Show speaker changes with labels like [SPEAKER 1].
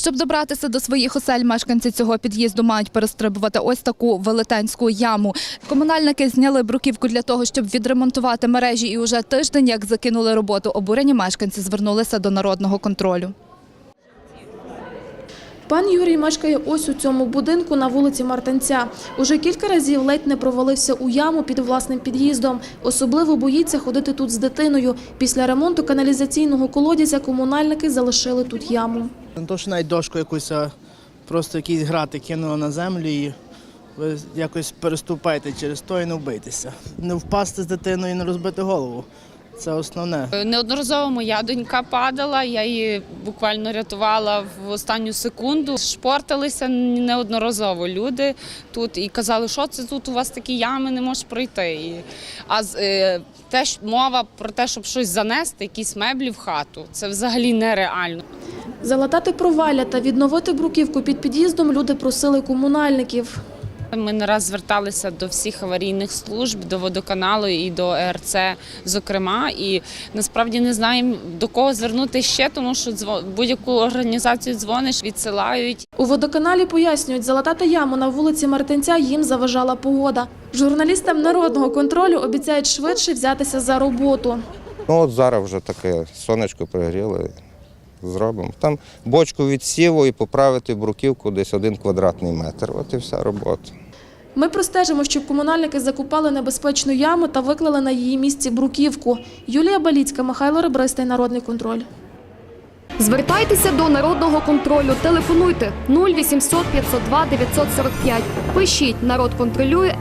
[SPEAKER 1] Щоб добратися до своїх осель, мешканці цього під'їзду мають перестрибувати ось таку велетенську яму. Комунальники зняли бруківку для того, щоб відремонтувати мережі, і уже тиждень, як закинули роботу, обурені мешканці звернулися до народного контролю.
[SPEAKER 2] Пан Юрій мешкає ось у цьому будинку на вулиці Мартинця. Уже кілька разів ледь не провалився у яму під власним під'їздом. Особливо боїться ходити тут з дитиною. Після ремонту каналізаційного колодязя комунальники залишили тут яму.
[SPEAKER 3] Не то, що навіть дошку якусь, а просто якісь грати кинули на землю і ви якось переступаєте через то і не вбитися. Не впасти з дитиною і не розбити голову. Це основне.
[SPEAKER 4] Неодноразово моя донька падала, я її буквально рятувала в останню секунду. Шпорталися неодноразово люди тут і казали, що це тут у вас такі ями, не можеш пройти. А е, те, що- мова про те, щоб щось занести, якісь меблі в хату, це взагалі нереально.
[SPEAKER 2] Залатати провалля та відновити бруківку під під'їздом люди просили комунальників.
[SPEAKER 4] Ми не раз зверталися до всіх аварійних служб, до водоканалу і до ЕРЦ, зокрема, і насправді не знаємо до кого звернути ще, тому що будь-яку організацію дзвониш, відсилають.
[SPEAKER 2] У водоканалі пояснюють, залатати яму на вулиці Мартинця їм заважала погода. Журналістам народного контролю обіцяють швидше взятися за роботу.
[SPEAKER 5] Ну от зараз вже таке сонечко пригріли, зробимо. Там бочку від сіву і поправити бруківку десь один квадратний метр. От і вся робота.
[SPEAKER 2] Ми простежимо, щоб комунальники закупали небезпечну яму та виклали на її місці бруківку. Юлія Баліцька, Михайло Ребристий, Народний контроль.
[SPEAKER 6] Звертайтеся до народного контролю. Телефонуйте 0800 502 945. Пишіть народ контролює.